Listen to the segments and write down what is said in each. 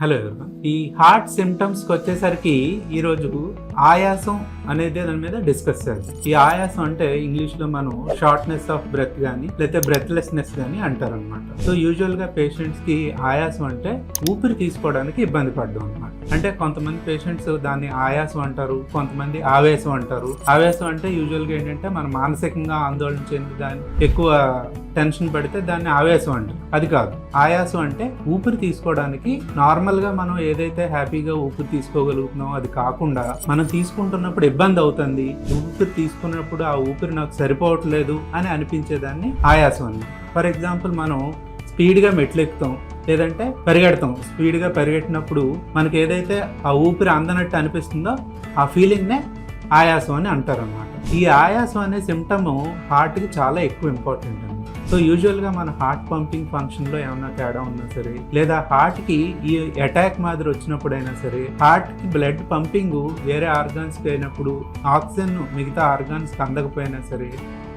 Hello everyone. ఈ heart సిమ్టమ్స్కి వచ్చేసరికి ఈరోజు ఆయాసం అనేది దాని మీద డిస్కస్ చేయాలి. ఈ ఆయాసం అంటే ఇంగ్లీష్లో మనం షార్ట్నెస్ ఆఫ్ బ్రెత్ కానీ లేకపోతే బ్రెత్లెస్నెస్ కానీ అంటారు అనమాట సో యూజువల్గా పేషెంట్స్కి ఆయాసం అంటే ఊపిరి తీసుకోవడానికి ఇబ్బంది పడ్డం అనమాట అంటే కొంతమంది పేషెంట్స్ దాన్ని ఆయాసం అంటారు కొంతమంది ఆవేశం అంటారు. ఆవేశం అంటే యూజువల్గా ఏంటంటే మనం మానసికంగా ఆందోళన చెంది దాన్ని ఎక్కువ టెన్షన్ పడితే దాన్ని ఆవేశం అంటారు అది కాదు. ఆయాసం అంటే ఊపిరి తీసుకోవడానికి నార్మల్గా మనం ఏదైతే హ్యాపీగా ఊపిరి తీసుకోగలుగుతున్నామో అది కాకుండా మనం తీసుకుంటున్నప్పుడు ఇబ్బంది అవుతుంది. ఊపిరి తీసుకున్నప్పుడు ఆ ఊపిరి నాకు సరిపోవట్లేదు అని అనిపించేదాన్ని ఆయాసం అని ఫర్ ఎగ్జాంపుల్ మనం స్పీడ్గా మెట్లు ఎక్కుతాం లేదంటే పరిగెడతాం. స్పీడ్గా పరిగెట్టినప్పుడు మనకి ఏదైతే ఆ ఊపిరి అందనట్టు అనిపిస్తుందో ఆ ఫీలింగ్నే ఆయాసం అని అంటారనమాట ఈ ఆయాసం అనే సిమ్టమ్ హార్ట్కి చాలా ఎక్కువ ఇంపార్టెంట్ సో యూజువల్గా మన హార్ట్ పంపింగ్ ఫంక్షన్లో ఏమైనా తేడా ఉన్నా సరే లేదా హార్ట్కి ఈ అటాక్ మాదిరి వచ్చినప్పుడైనా సరే హార్ట్కి బ్లడ్ పంపింగ్ వేరే ఆర్గాన్స్కి అయినప్పుడు ఆక్సిజన్ మిగతా ఆర్గాన్స్కి అందకపోయినా సరే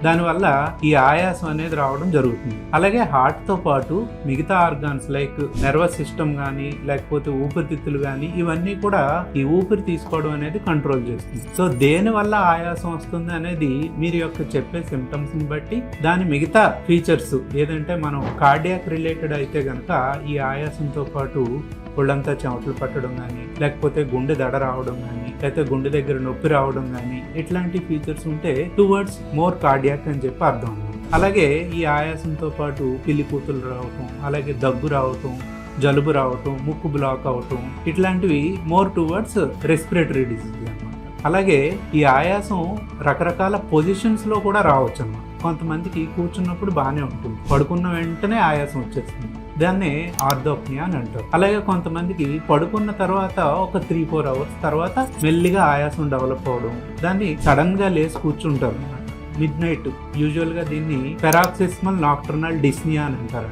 దానివల్ల ఈ ఆయాసం అనేది రావడం జరుగుతుంది. అలాగే హార్ట్తో పాటు మిగతా ఆర్గాన్స్ లైక్ నర్వస్ సిస్టమ్ కానీ లేకపోతే ఊపిరితిత్తులు కానీ ఇవన్నీ కూడా ఈ ఊపిరి తీసుకోవడం అనేది కంట్రోల్ చేస్తుంది. సో దేని వల్ల ఆయాసం వస్తుంది అనేది మీరు యొక్క చెప్పే సిమ్టమ్స్ని బట్టి దాని మిగతా ఫీచర్స్ ఏదంటే మనం కార్డియాక్ రిలేటెడ్ అయితే కనుక ఈ ఆయాసంతో పాటు ఒళ్ళంతా చెమటలు పట్టడం కానీ లేకపోతే గుండె దడ రావడం కానీ లేకపోతే గుండె దగ్గర నొప్పి రావడం కానీ ఇట్లాంటి ఫీచర్స్ ఉంటే టువర్డ్స్ మోర్ కార్డియాక్ అని చెప్పి అర్థం అలాగే ఈ ఆయాసంతో పాటు పిల్లి కూతులు రావటం అలాగే దగ్గు రావటం జలుబు రావటం ముక్కు బ్లాక్ అవటం ఇట్లాంటివి మోర్ టువర్డ్స్ రెస్పిరేటరీ డిసీజ్ అన్నమాట. అలాగే ఈ ఆయాసం రకరకాల పొజిషన్స్లో కూడా రావచ్చు అన్నమాట కొంతమందికి కూర్చున్నప్పుడు బాగానే ఉంటుంది. పడుకున్న వెంటనే ఆయాసం వచ్చేస్తుంది. దాన్నే ఆర్థోప్నియా అని అంటారు. అలాగే కొంతమందికి పడుకున్న తర్వాత ఒక త్రీ ఫోర్ అవర్స్ తర్వాత మెల్లిగా ఆయాసం డెవలప్ అవడం దాన్ని సడన్గా లేచి కూర్చుంటారు. మిడ్ నైట్ యూజువల్గా దీన్ని పెరాక్సిస్మల్ నాక్టర్నల్ డిస్నియా అని అంటారు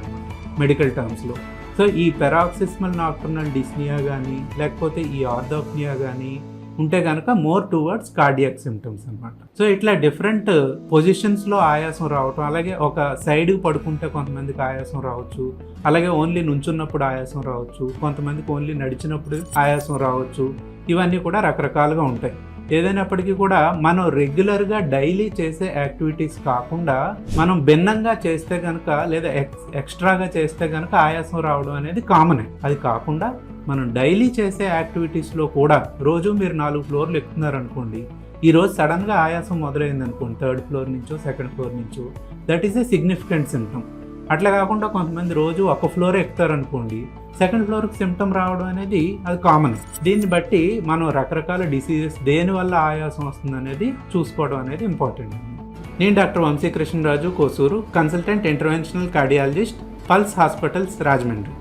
మెడికల్ టర్మ్స్లో. సో ఈ పెరాక్సిస్మల్ నాక్టర్నల్ డిస్నియా కానీ లేకపోతే ఈ ఆర్థోప్నియా కానీ ఉంటే కనుక మోర్ టువర్డ్స్ కార్డియాక్ సిమ్టమ్స్ అనమాట సో ఇట్లా డిఫరెంట్ పొజిషన్స్లో ఆయాసం రావటం అలాగే ఒక సైడ్ పడుకుంటే కొంతమందికి ఆయాసం రావచ్చు అలాగే ఓన్లీ నుంచున్నప్పుడు ఆయాసం రావచ్చు కొంతమందికి ఓన్లీ నడిచినప్పుడు ఆయాసం రావచ్చు ఇవన్నీ కూడా రకరకాలుగా ఉంటాయి. ఏదైనప్పటికీ కూడా మనం రెగ్యులర్గా డైలీ చేసే యాక్టివిటీస్ కాకుండా మనం భిన్నంగా చేస్తే కనుక లేదా ఎక్స్ ఎక్స్ట్రాగా చేస్తే కనుక ఆయాసం రావడం అనేది కామనే అది కాకుండా మనం డైలీ చేసే యాక్టివిటీస్లో కూడా రోజు మీరు నాలుగు ఫ్లోర్లు ఎక్కుతున్నారనుకోండి ఈరోజు సడన్గా ఆయాసం మొదలైంది అనుకోండి థర్డ్ ఫ్లోర్ నుంచో సెకండ్ ఫ్లోర్ నుంచో that is a significant symptom అట్లా కాకుండా కొంతమంది రోజు ఒక ఫ్లోర్ ఎక్కుతారు అనుకోండి సెకండ్ ఫ్లోర్కి సిమ్టమ్ రావడం అనేది అది కామన్. దీన్ని బట్టి మనం రకరకాల డిసీజెస్ దేని వల్ల ఆయాసం వస్తుంది అనేది చూసుకోవడం అనేది ఇంపార్టెంట్. నేను doctor Vamsi Krishna Raju Kosuru consultant interventional cardiologist Pulse Hospitals Rajahmundry.